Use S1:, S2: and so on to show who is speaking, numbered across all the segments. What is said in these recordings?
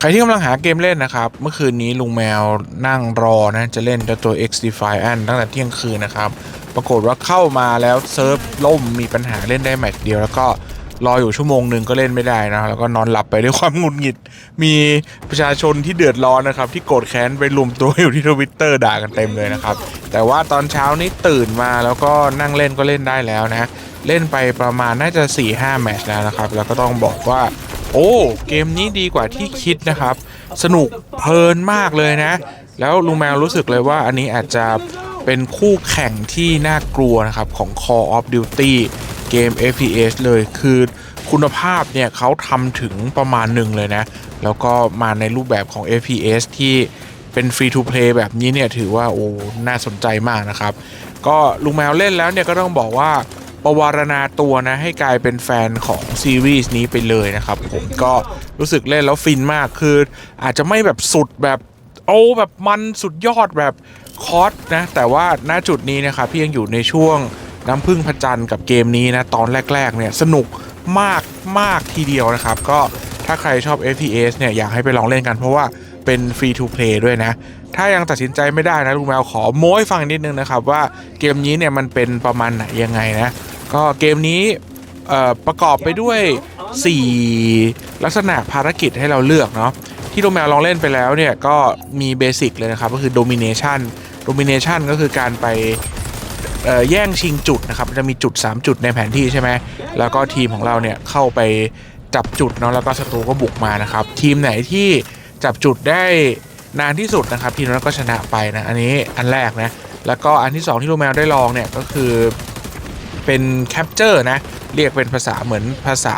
S1: ใครที่กำลังหาเกมเล่นนะครับ เมื่อคืนนี้ลุงแมวนั่งรอนะ จะเล่นเจ้าตัว X Defiant ตั้งแต่เที่ยงคืนนะครับ ปรากฏว่าเข้ามาแล้วเซิร์ฟล่มมีปัญหาเล่นได้แมตช์เดียว แล้วก็รออยู่ชั่วโมงหนึ่งก็เล่นไม่ได้นะแล้วก็นอนหลับไปด้วยความงุดหงิด มีประชาชนที่เดือดร้อนนะครับ ที่โกรธแค้นไปรวมตัวอยู่ที่ทวิตเตอร์ด่ากันเต็มเลยนะครับ แต่ว่าตอนเช้านี้ตื่นมาแล้วก็นั่งเล่นก็เล่นได้แล้วนะ เล่นไปประมาณน่าจะ4-5แมตช์แล้วนะครับ แล้วก็ต้องบอกว่า โอ้ เกมนี้ดีกว่าที่คิดนะครับ สนุกเพลินมากเลยนะ แล้วลุงแมวรู้สึกเลยว่าอันนี้อาจจะเป็นคู่แข่งที่น่ากลัวนะครับของ Call of Duty เกม FPS เลยคือคุณภาพเนี่ยเขาทำถึงประมาณหนึ่งเลยนะ แล้วก็มาในรูปแบบของ FPS ที่เป็นฟรี to play แบบนี้เนี่ยถือว่าโอ้น่าสนใจมากนะครับ ก็ลุงแมวเล่นแล้วเนี่ยก็ต้องบอกว่า ประวารณาตัวนะให้กลายเป็นแฟนของซีรีส์นี้ไปเลยนะครับ ผมก็รู้สึกเล่นแล้วฟินมากคือ อาจจะไม่แบบสุดแบบโอ้แบบมันสุดยอดแบบคอสนะ แต่ว่าณจุดนี้นะครับพี่ยังอยู่ในช่วงน้ำพึ่งพระจันทร์กับเกมนี้นะ ตอนแรก ๆ เนี่ย สนุกมากมากทีเดียวนะครับ ก็ถ้าใครชอบ FPS เนี่ย อยากให้ไปลองเล่นกันเพราะว่าเป็นฟรีทูเพลย์ด้วยนะ ถ้ายังตัดสินใจไม่ได้นะลุงแมวขอโม้ให้ฟังนิดนึงนะครับ ว่าเกมนี้เนี่ยมันเป็นประมาณไหนยังไงนะ ก็เกมนี้ประกอบไปด้วย 4 ลักษณะภารกิจให้เราเลือกเนาะที่ลุงแมวลองเล่นไปแล้วเนี่ย ก็มีเบสิกเลยนะครับ ก็คือ Domination Domination ก็คือการไปแย่งชิงจุดนะครับ จะมีจุด 3 จุดในแผนที่ใช่ไหม แล้วก็ทีมของเราเนี่ยเข้าไปจับจุดเนาะแล้วก็ศัตรูก็บุกมานะครับ ทีมไหนที่จับจุดได้นานที่สุดนะครับ ทีมนั้นก็ชนะไปนะ อันนี้อันแรกนะ แล้วก็อันที่สองที่ลุงแมวได้ลองเนี่ยก็คือ เป็นแคปเจอร์นะเรียกเป็นภาษาเหมือนภาษา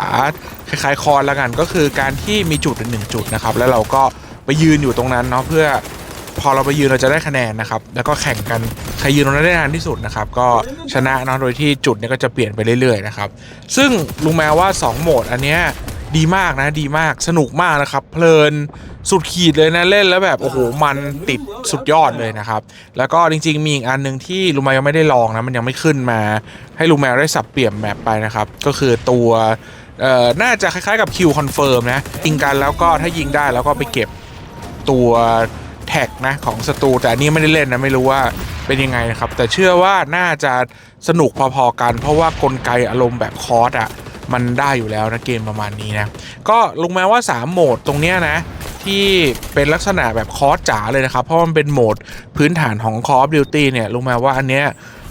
S1: คล้ายๆคอนละกันก็คือการที่มีจุดหนึ่งจุดนะครับแล้วเราก็ไปยืนอยู่ตรงนั้นเนาะเพื่อพอเราไปยืนเราจะได้คะแนนนะครับ แล้วก็แข่งกันใครยืนตรงนั้นได้นานที่สุดนะครับ ก็ชนะเนาะโดยที่จุดเนี้ก็จะเปลี่ยนไปเรื่อยๆนะครับ ซึ่งลุงแมวว่า 2 โหมดอันเนี้ยดีมากนะดีมากสนุกมากนะครับ เพลิน สุดขีดเลยนะเล่นแล้วแบบโอ้โหมันติดสุดยอดเลยนะครับ แล้วก็จริงๆ มีอีกอันหนึ่งที่ลุงแมวยังไม่ได้ลองนะมันยังไม่ขึ้นมา ให้ลุงแมวได้สับเปลี่ยนแมปไปนะครับ ก็คือตัวเอ่อน่าจะคล้ายๆกับคิวคอนเฟิร์มนะยิงกันแล้วก็ถ้ายิงได้แล้วก็ไปเก็บตัวแท็กนะของศัตรูแต่อันนี้ไม่ได้เล่นนะไม่รู้ว่าเป็นยังไงนะครับ แต่เชื่อว่าน่าจะสนุกพอๆกัน เพราะว่ากลไกอารมณ์แบบคอร์สอะมันได้อยู่แล้วนะเกมประมาณนี้นะ ก็ลุงแม้ว่า 3 โหมดตรงเนี้ยนะ ที่เป็นลักษณะแบบคอร์สจ๋าเลยนะครับ เพราะมันเป็นโหมดพื้นฐานของ Call of Duty เนี่ยลุงแม้ว่าอันเนี้ย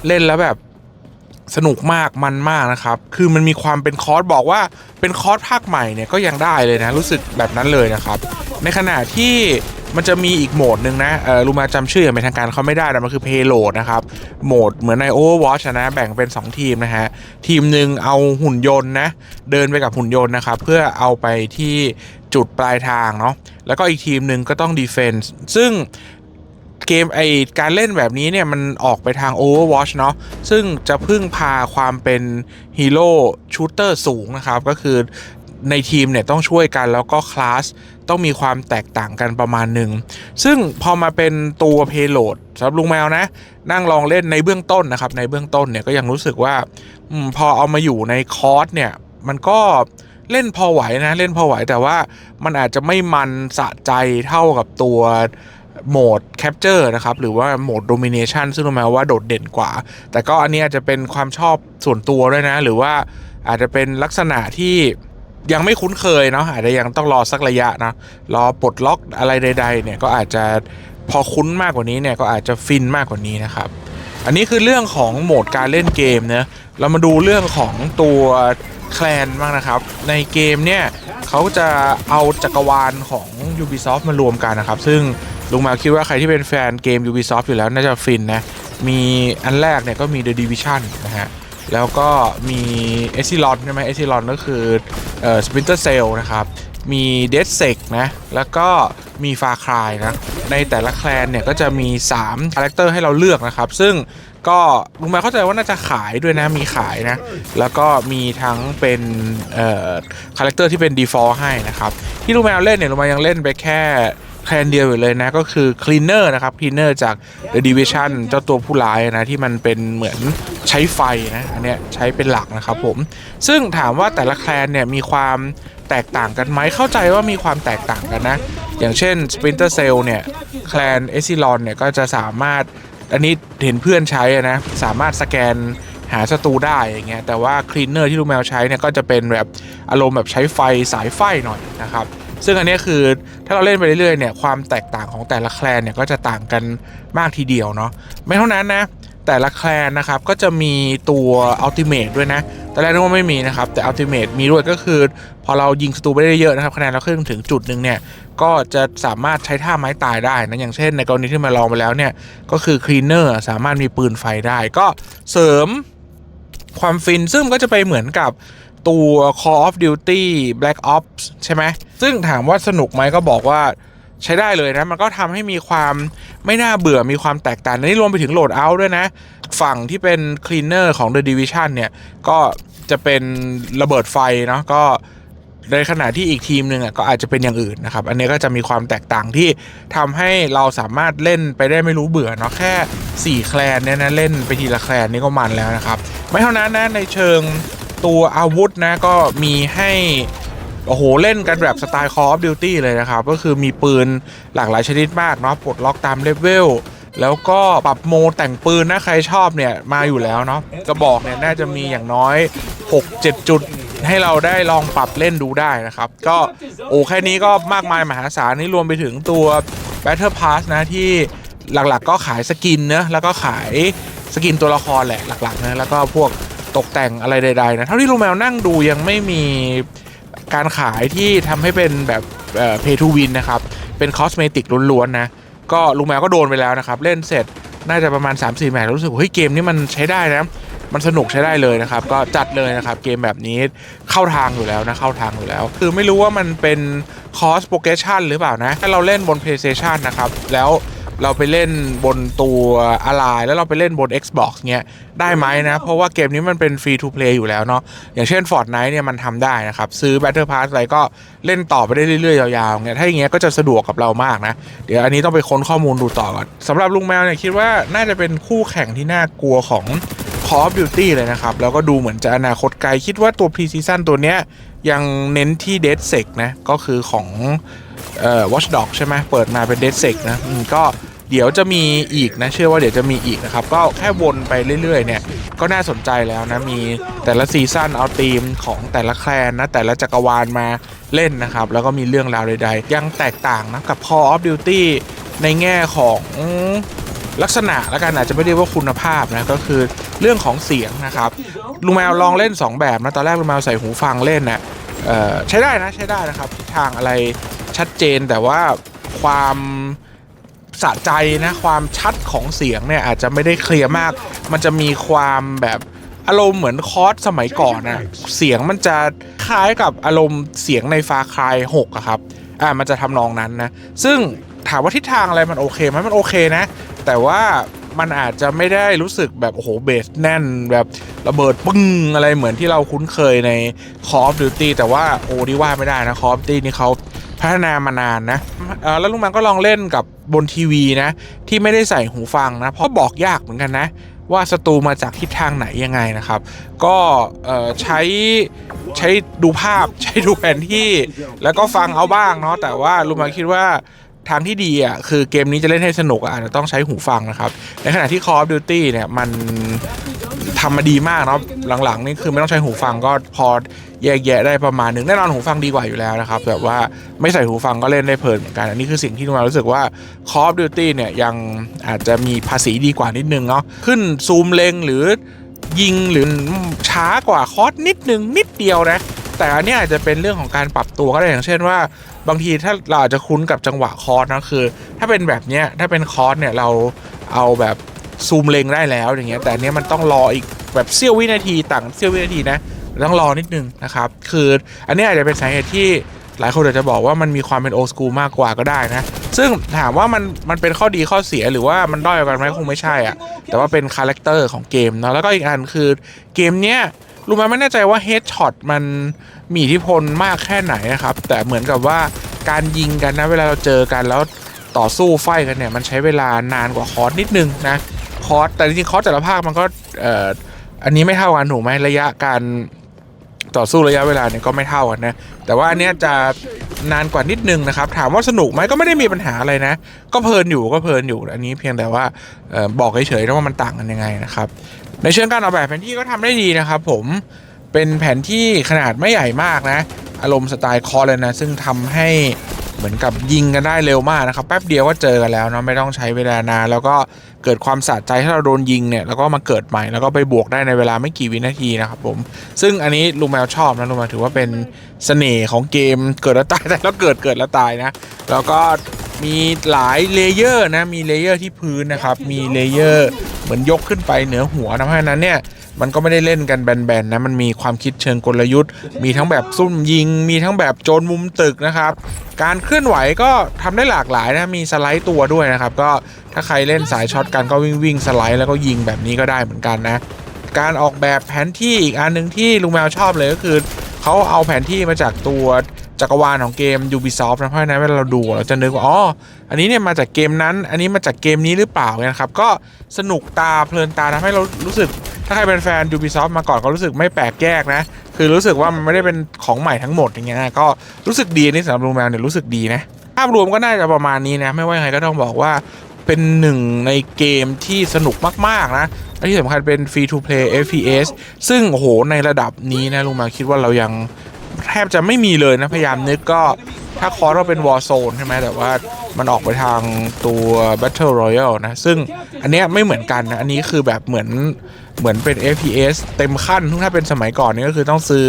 S1: เล่นแล้วแบบสนุกมากมันมากนะครับ คือมันมีความเป็นคอร์สบอกว่าเป็นคอร์สภาคใหม่เนี่ยก็ยังได้เลยนะ รู้สึกแบบนั้นเลยนะครับ ในขณะที่มันจะมีอีกโหมดหนึ่งนะเออลูมาจำชื่ออย่างเป็นทางการเขาไม่ได้แต่มันคือ Payload นะครับ โหมดเหมือนใน Overwatch อะนะ แบ่งเป็น 2 ทีมนะฮะ ทีมหนึ่งเอาหุ่นยนต์นะ เดินไปกับหุ่นยนต์นะครับ เพื่อเอาไปที่ จุดปลายทางเนาะแล้วก็อีกทีมหนึ่งก็ต้อง Defense ซึ่งเกมไอการเล่นแบบนี้เนี่ย มันออกไปทาง Overwatch เนาะซึ่งจะพึ่งพาความเป็นฮีโร่ชูเตอร์สูงนะครับ ก็คือในทีมเนี่ย ต้องช่วยกันแล้วก็คลาสต้องมีความแตกต่างกันประมาณหนึ่ง ซึ่งพอมาเป็นตัว Payload สำหรับลุงแมวนะ นั่งลองเล่นในเบื้องต้นนะครับ ในเบื้องต้นเนี่ยก็ยังรู้สึกว่าอพอเอามาอยู่ในคอร์สเนี่ย มันก็ เล่นพอไหวนะเล่นพอไหวแต่ว่ามันอาจจะไม่มันสะใจเท่ากับตัวโหมด Capture นะครับ หรือว่าโหมด Domination ซึ่งรู้ไหมว่าโดดเด่นกว่า แต่ก็อันนี้อาจจะเป็นความชอบส่วนตัวด้วยนะ หรือว่าอาจจะเป็นลักษณะที่ยังไม่คุ้นเคยเนาะอาจจะยังต้องรอสักระยะนะรอปลดล็อกอะไรใด ๆ เนี่ยก็อาจจะพอคุ้นมากกว่านี้เนี่ยก็อาจจะฟินมากกว่านี้นะครับ อันนี้คือเรื่องของโหมดการเล่นเกมเนะเรามาดูเรื่องของตัว แคลนบ้างนะครับ ในเกมเนี่ยเขาจะเอาจักรวาลของ Ubisoft มารวมกันนะครับ ซึ่งลุงมาคิดว่าใครที่เป็นแฟนเกม Ubisoft อยู่แล้วน่าจะฟินนะ มีอันแรกเนี่ยก็มี The Division นะฮะ แล้วก็มี e x i l o n ใช่ไหม e x i l o n ก็คือเอ่อ Splinter Cell นะครับ มี Dead Sec นะ แล้วก็มี Far Cry นะ ในแต่ละแคลนเนี่ยก็จะมี3คาแรคเตอร์ให้เราเลือกนะครับ ซึ่ง ก็ลุงมวเข้าใจว่าน่าจะขายด้วยนะมีขายนะ แล้วก็มีทั้งเป็นคาแรคเตอร์ที่เป็น default ให้นะครับ ที่ลุงมวเล่นเนี่ยลุงมวยังเล่นไปแค่แคลนเดียวอยู่เลยนะก็คือ Cleaner นะครับ Cleaner จาก The Division เจ้าตัวผู้ร้ายนะ ที่มันเป็นเหมือนใช้ไฟนะ อันเนี้ยใช้เป็นหลักนะครับผม ซึ่งถามว่าแต่ละแคลนเนี่ยมีความแตกต่างกันไหมเข้าใจว่ามีความแตกต่างกันนะ อย่างเช่น Splinter Cell เนี่ยแคลนเอซิลอนเนี่ยก็จะสามารถ อันนี้เห็นเพื่อนใช้อะนะ สามารถสแกนหาศัตรูได้อย่างเงี้ยแต่ว่าคลีนเนอร์ที่ลูกแมวใช้เนี่ยก็จะเป็นแบบอารมณ์แบบใช้ไฟสายไฟหน่อยนะครับ ซึ่งอันนี้คือถ้าเราเล่นไปเรื่อยๆเนี่ยความแตกต่างของแต่ละแคลนเนี่ยก็จะต่างกันมากทีเดียวเนาะไม่เท่านั้นนะ แต่ละแคลนนะครับก็จะมีตัวอัลติเม e ด้วยนะตอนแรกนึกว่าไม่มีนะครับ แต่อัลติเม e มีด้วยก็คือ พอเรายิงศัตรูไปได้เยอะนะครับคะแนนเราขึ้นถึงจุดหนึ่งเนี่ยก็จะสามารถใช้ท่าไม้ตายได้นะอย่างเช่น ในกรณีที่มาลองไปแล้วเนี่ยก็คือคลีเนอร์สามารถมีปืนไฟได้ ก็เสริมความฟินซึ่งก็จะไปเหมือนกับตัว Call of Duty Black Ops ใช่ไหมซึ่งถามว่าสนุกไหมก็บอกว่า ใช้ได้เลยนะ มันก็ทำให้มีความไม่น่าเบื่อมีความแตกต่างนนี้รวมไปถึงโหลดเอาท์ด้วยนะ ฝั่งที่เป็น Cleaner ของ The Division เนี่ย ก็จะเป็นระเบิดไฟเนาะก็ในขณะที่อีกทีมหนึ่งอะก็อาจจะเป็นอย่างอื่นนะครับ อันนี้ก็จะมีความแตกต่างที่ทำให้เราสามารถเล่นไปได้ไม่รู้เบื่อเนาะแค่ 4 แคลนเนี่ยนะเล่นไปทีละแคลนนี่ก็มันแล้วนะครับ ไม่เท่านั้นนะในเชิงตัวอาวุธนะก็มีให้ โอ้โห เล่นกันแบบสไตล์ Call of Duty เลยนะครับ ก็คือมีปืนหลากหลายชนิดมากเนาะปลดล็อกตามเลเวลแล้วก็ปรับโมแต่งปืนนะใครชอบเนี่ยมาอยู่แล้วเนาะกระบอกเนี่ยน่าจะมีอย่างน้อย 6-7 จุดให้เราได้ลองปรับเล่นดูได้นะครับ ก็โอ้แค่นี้ก็มากมายมหาศาลนี่รวมไปถึงตัว Battle Pass นะที่หลักๆ ก็ขายสกินเนะแล้วก็ขายสกินตัวละครแหละหลักๆนะแล้วก็พวกตกแต่งอะไรใดๆนะเท่าที่ลุงแมวนั่งดูยังไม่มี การขายที่ทำให้เป็นแบบเอ่อ pay to win นะครับ เป็นคอสเมติกล้วนๆนะ ก็ลุงแมวก็โดนไปแล้วนะครับ เล่นเสร็จน่าจะประมาณ 3-4แมตช์แล้วรู้สึกเฮ้ยเกมนี้มันใช้ได้นะมันสนุกใช้ได้เลยนะครับ ก็จัดเลยนะครับเกมแบบนี้เข้าทางอยู่แล้วนะเข้าทางอยู่แล้ว คือไม่รู้ว่ามันเป็นคอสโปรเกชันหรือเปล่านะถ้าเราเล่นบน PlayStation นะครับ แล้ว เราไปเล่นบนตัวอะไรแล้วเราไปเล่นบน Xbox เงี้ยได้ไหมนะ เพราะว่าเกมนี้มันเป็นฟรีทูเพลย์อยู่แล้วเนาะอย่างเช่น Fortnite เนี่ยมันทำได้นะครับ ซื้อ Battle Pass อะไรก็เล่นต่อไปได้เรื่อยๆ ยาวๆเงี้ยถ้าอย่างเงี้ยก็จะสะดวกกับเรามากนะ เดี๋ยวอันนี้ต้องไปค้นข้อมูลดูต่อก่อนสำหรับลุงแมวเนี่ยคิดว่าน่าจะเป็นคู่แข่งที่น่ากลัวของ Call of Duty เลยนะครับ แล้วก็ดูเหมือนจะอนาคตไกล คิดว่าตัว Pre-Season ตัวเนี้ยยังเน้นที่ Dead Sec นะ ก็คือของเอ่อ Watch Dog ใช่ไหมเปิดมาเป็น Dead Sec นะก็ เดี๋ยวจะมีอีกนะเชื่อว่าเดี๋ยวจะมีอีกนะครับ ก็แค่วนไปเรื่อยๆเนี่ยก็น่าสนใจแล้วนะมีแต่ละซีซั่นเอาธีมของแต่ละแคลนนะแต่ละจักรวาลมาเล่นนะครับ แล้วก็มีเรื่องราวใดๆ ยังแตกต่างนะกับ Call of Duty ในแง่ของลักษณะแล้วกันอาจจะไม่เรียกว่าคุณภาพนะก็คือเรื่องของเสียงนะครับลุงแมวลองเล่น 2 แบบนะตอนแรกลุงแมวใส่หูฟังเล่นนะเอ่อใช้ได้นะใช้ได้นะครับทิศทางอะไรชัดเจนแต่ว่าความ สะใจนะความชัดของเสียงเนี่ยอาจจะไม่ได้เคลียร์มาก มันจะมีความแบบอารมณ์เหมือนคอร์สสมัยก่อนนะเสียงมันจะคล้ายกับอารมณ์เสียงในฟาคาย6อะครับอ่ามันจะทำนองนั้นนะซึ่งถามว่าทิศทางอะไรมันโอเคไหมมันโอเคนะ แต่ว่ามันอาจจะไม่ได้รู้สึกแบบโอ้โหเบสแน่นแบบระเบิดปึ้งอะไรเหมือนที่เราคุ้นเคยใน Call of Duty แต่ว่าโอ้ดีว่าไม่ได้นะ Call of Duty นี่เขาพัฒนามานานนะเออแล้วลุงมันก็ลองเล่นกับ บนทีวีนะ ที่ไม่ได้ใส่หูฟังนะ เพราะบอกยากเหมือนกันนะ ว่าศัตรูมาจากทิศทางไหนยังไงนะครับ ก็ใช้ใช้ดูภาพใช้ดูแผนที่แล้วก็ฟังเอาบ้างเนาะแต่ว่าลุงมาคิดว่าทางที่ดีอะคือเกมนี้จะเล่นให้สนุกอะอาจจะต้องใช้หูฟังนะครับ ในขณะที่ Call of Duty เนี่ยมัน ทำมาดีมากเนาะหลังๆนี่คือไม่ต้องใช้หูฟังก็พอแยกแยะได้ประมาณหนึ่งแน่นอนหูฟังดีกว่าอยู่แล้วนะครับแบบว่าไม่ใส่หูฟังก็เล่นได้เพลินเหมือนกัน อันนี้คือสิ่งที่ลุงมารู้สึกว่า Call of Duty เนี่ยยังอาจจะมีภาษีดีกว่านิดนึงเนาะขึ้นซูมเลงหรือยิงหรือช้ากว่าคอร์สนิดนึงนิดเดียวนะแต่อันนี้อาจจะเป็นเรื่องของการปรับตัวก็ได้อย่างเช่นว่า บางทีถ้าเราอาจจะคุ้นกับจังหวะคอร์สนะคือ ถ้าเป็นแบบเนี้ยถ้าเป็นคอร์สเนี่ยเราเอาแบบ ซูมเล็งได้แล้วอย่างเงี้ยแต่อันเนี้ยมันต้องรออีกแบบเสี้ยววินาทีต่างเสี้ยววินาทีนะต้องรอนิดนึงนะครับ คืออันนี้อาจจะเป็นสาเหตุที่หลายคนอาจจะบอกว่ามันมีความเป็นโอ s กูมากกว่าก็ได้นะ ซึ่งถามว่ามันมันเป็นข้อดีข้อเสียหรือว่ามันด้อยกันไหมคงไม่ใช่อะแต่ว่าเป็นคาแรคเตอร์ของเกมเนาะแล้วก็อีกอันคือเกมเนี้ยรู้ไหมไม่แน่ใจว่าเฮดช็อตมันมีอิทธิพลมากแค่ไหนนะครับ แต่เหมือนกับว่าการยิงกันนะเวลาเราเจอกันแล้วต่อสู้ไฟกันเนี่ยมันใช้เวลานานกว่าคอร์สนิดนึงนะ คอร์สแต่จริงๆคอร์สแต่ละภาคมันก็เอ่ออันนี้ไม่เท่ากันถูกไหมระยะการต่อสู้ระยะเวลาเนี่ยก็ไม่เท่ากันนะแต่ว่าอันเนี้ยจะนานกว่านิดนึงนะครับ ถามว่าสนุกไหมก็ไม่ได้มีปัญหาอะไรนะ ก็เพลินอยู่ก็เพลินอยู่อันนี้เพียงแต่ว่าเอ่อบอกเฉยๆนะว่ามันต่างกันยังไงนะครับ ในเชิงการออกแบบแผนที่ก็ทำได้ดีนะครับ ผมเป็นแผนที่ขนาดไม่ใหญ่มากนะ อารมณ์สไตล์คอร์เลยนะ ซึ่งทำให้เหมือนกับยิงกันได้เร็วมากนะครับ แป๊บเดียวก็เจอกันแล้วเนาะไม่ต้องใช้เวลานานแล้วก็ เกิดความสะใจถ้าเราโดนยิงเนี่ยแล้วก็มาเกิดใหม่แล้วก็ไปบวกได้ในเวลาไม่กี่วินาทีนะครับผมซึ่งอันนี้ลุงแมวชอบนะลุงแมวถือว่าเป็นเสน่ห์ของเกมเกิดแล้วตายแต่แล้วเกิดเกิดแล้วตายนะแล้วก็มีหลายเลเยอร์นะมีเลเยอร์ที่พื้นนะครับมีเลเยอร์เหมือนยกขึ้นไปเหนือหัวนะเพราะฉะนั้นเนี่ย มันก็ไม่ได้เล่นกันแบนๆนะมันมีความคิดเชิงกลยุทธ์ มีทั้งแบบซุ่มยิง มีทั้งแบบโจรมุมตึกนะครับ การเคลื่อนไหวก็ทำได้หลากหลายนะมีสไลด์ตัวด้วยนะครับ ก็ถ้าใครเล่นสายช็อตกันก็วิ่งวิ่งสไลด์แล้วก็ยิงแบบนี้ก็ได้เหมือนกันนะการออกแบบแผนที่อีกอันหนึ่งที่ลุงแมวชอบเลยก็คือเขาเอาแผนที่มาจากตัวจักรวาลของเกม Ubisoft นะเพราะฉะนั้นเวลาเราดูเราจะนึกว่าอ๋ออันนี้เนี่ยมาจากเกมนั้น อันนี้มาจากเกมนี้หรือเปล่าเนี่ยนะครับ ก็สนุกตาเพลินตาทำให้เรารู้สึก ถ้าใครเป็นแฟน Ubisoft มาก่อนก็รู้สึกไม่แปลกแยกนะ คือรู้สึกว่ามันไม่ได้เป็นของใหม่ทั้งหมดอย่างเงี้ยนะก็รู้สึกดีนี่สำหรับลุงแมวเนี่ยรู้สึกดีนะภาพรวมก็น่าจะประมาณนี้นะไม่ว่ายังไงก็ต้องบอกว่าเป็นหนึ่งในเกมที่สนุกมาก ๆ นะและที่สำคัญเป็น Free to Play FPS ซึ่งโอ้โหในระดับนี้นะลุงแมวคิดว่าเรายังแทบจะไม่มีเลยนะ พยายามนึกก็ ถ้าคอร์เราเป็น Warzone ใช่ไหมแต่ว่ามันออกไปทางตัว Battle Royale นะ ซึ่งอันเนี้ยไม่เหมือนกันนะ อันนี้คือแบบเหมือนเหมือนเป็น FPS เต็มขั้นถ้าเป็นสมัยก่อนนี่ก็คือต้องซื้อ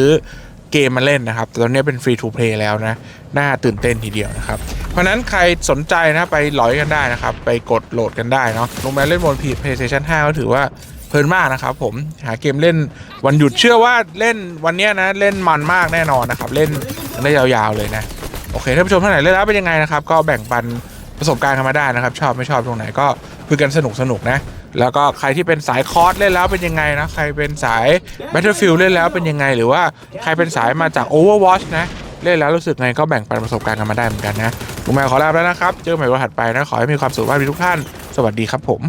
S1: เกมมาเล่นนะครับ แต่ตอนนี้เป็นฟรีทูเพลย์แล้วนะ น่าตื่นเต้นทีเดียวนะครับ เพราะนั้นใครสนใจนะไปหลอยกันได้นะครับ ไปกดโหลดกันได้เนาะลงมาเล่นบน PlayStation 5 ก็ถือว่าเพลินมากนะครับผมหาเกมเล่นวันหยุดเชื่อว่าเล่นวันนี้นะ เล่นมันมากแน่นอนนะครับ เล่นกันได้ยาวๆเลยนะ โอเคท่านผู้ชมท่านไหนเล่นแล้วเป็นยังไงนะครับ ก็แบ่งปันประสบการณ์กันมาได้นะครับ ชอบไม่ชอบตรงไหนก็คุยกันสนุกสนุกๆนะ แล้วก็ใครที่เป็นสายคอร์สเล่นแล้วเป็นยังไงนะ ใครเป็นสาย Battlefield เล่นแล้วเป็นยังไง หรือว่าใครเป็นสายมาจาก Overwatch นะ เล่นแล้วรู้สึกไงก็แบ่งปันประสบการณ์กันมาได้เหมือนกันนะลุงแมวขอลาไปแล้วนะครับ เจอกันใหม่วันถัดไปนะ ขอให้มีความสุขมากทุกท่าน สวัสดีครับผม